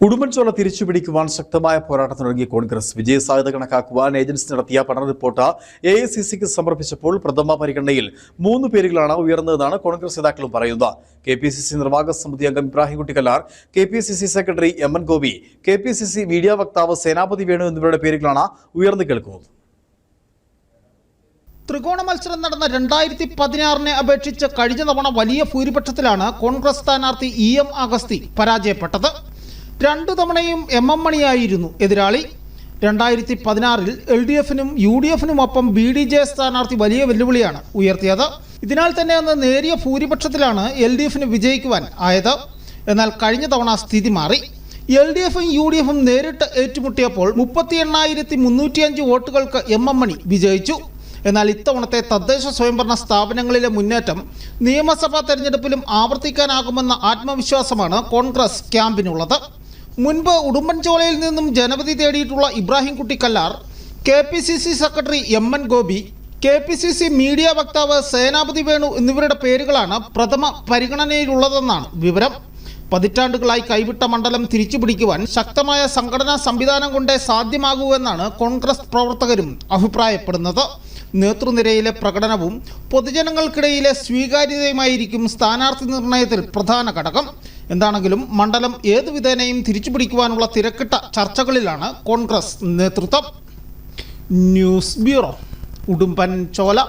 ഉടുമ്പൻചോല തിരിച്ചുപിടിക്കുവാൻ ശക്തമായ പോരാട്ടത്തിനൊരുങ്ങി കോൺഗ്രസ് വിജയ സാധ്യത കണക്കാക്കുവാൻ ഏജൻസി നടത്തിയ പഠന റിപ്പോർട്ട് എ ഐ സി സിക്ക് സമർപ്പിച്ചപ്പോൾ പ്രഥമ പരിഗണനയിൽ മൂന്ന് പേരുകളാണ് ഉയർന്നതെന്നാണ് കോൺഗ്രസ് നേതാക്കളും പറയുന്നത്. കെ പി സി സി നിർവാഹക സമിതി അംഗം Ibrahimkutty Kallar K P C C secretary M N Gopi K P C C media വക്താവ് സേനാപതി വേണു എന്നിവരുടെ പേരുകളാണ് ഉയർന്നു കേൾക്കുന്നത്. ത്രികോണ മത്സരം നടന്ന രണ്ടായിരത്തി പതിനാറിനെ അപേക്ഷിച്ച് കഴിഞ്ഞ തവണ വലിയ ഭൂരിപക്ഷത്തിലാണ് കോൺഗ്രസ് സ്ഥാനാർത്ഥി ഇ എം അഗസ്തി പരാജയപ്പെട്ടത്. രണ്ടു തവണയും എം എം മണിയായിരുന്നു എതിരാളി. രണ്ടായിരത്തി പതിനാറിൽ എൽ ഡി എഫിനും യു ഡി എഫിനുമൊപ്പം ബി ഡി ജെ സ്ഥാനാർത്ഥി വലിയ വെല്ലുവിളിയാണ് ഉയർത്തിയത്. ഇതിനാൽ തന്നെ അന്ന് നേരിയ ഭൂരിപക്ഷത്തിലാണ് എൽ ഡി എഫിന് വിജയിക്കുവാൻ ആയത്. എന്നാൽ കഴിഞ്ഞ തവണ സ്ഥിതി മാറി. എൽ ഡി എഫും യു ഡി എഫും നേരിട്ട് ഏറ്റുമുട്ടിയപ്പോൾ മുപ്പത്തി എണ്ണായിരത്തി മുന്നൂറ്റിയഞ്ച് വോട്ടുകൾക്ക് എം എം മണി വിജയിച്ചു. എന്നാൽ ഇത്തവണത്തെ തദ്ദേശ സ്വയംഭരണ സ്ഥാപനങ്ങളിലെ മുന്നേറ്റം നിയമസഭാ തെരഞ്ഞെടുപ്പിലും ആവർത്തിക്കാനാകുമെന്ന ആത്മവിശ്വാസമാണ് കോൺഗ്രസ് ക്യാമ്പിനുള്ളത്. മുൻപ് ഉടുമ്പൻചോലയിൽ നിന്നും ജനപതി തേടിയിട്ടുള്ള Ibrahim Kutty Kallar K P C C secretary M N Gopi K P C C media വക്താവ് സേനാപതി വേണു എന്നിവരുടെ പേരുകളാണ് പ്രഥമ പരിഗണനയിലുള്ളതെന്നാണ് വിവരം. പതിറ്റാണ്ടുകളായി കൈവിട്ട മണ്ഡലം തിരിച്ചുപിടിക്കുവാൻ ശക്തമായ സംഘടനാ സംവിധാനം കൊണ്ടേ സാധ്യമാകൂവെന്നാണ് കോൺഗ്രസ് പ്രവർത്തകരും അഭിപ്രായപ്പെടുന്നത്. നേതൃനിരയിലെ പ്രകടനവും പൊതുജനങ്ങൾക്കിടയിലെ സ്വീകാര്യതയുമായിരിക്കും സ്ഥാനാർത്ഥി നിർണയത്തിൽ പ്രധാന ഘടകം. എന്താണെങ്കിലും മണ്ഡലം ഏതു വിധേനയും തിരിച്ചുപിടിക്കുവാനുള്ള തിരക്കിട്ട ചർച്ചകളിലാണ് കോൺഗ്രസ് നേതൃത്വം. News bureau Udumbanchola.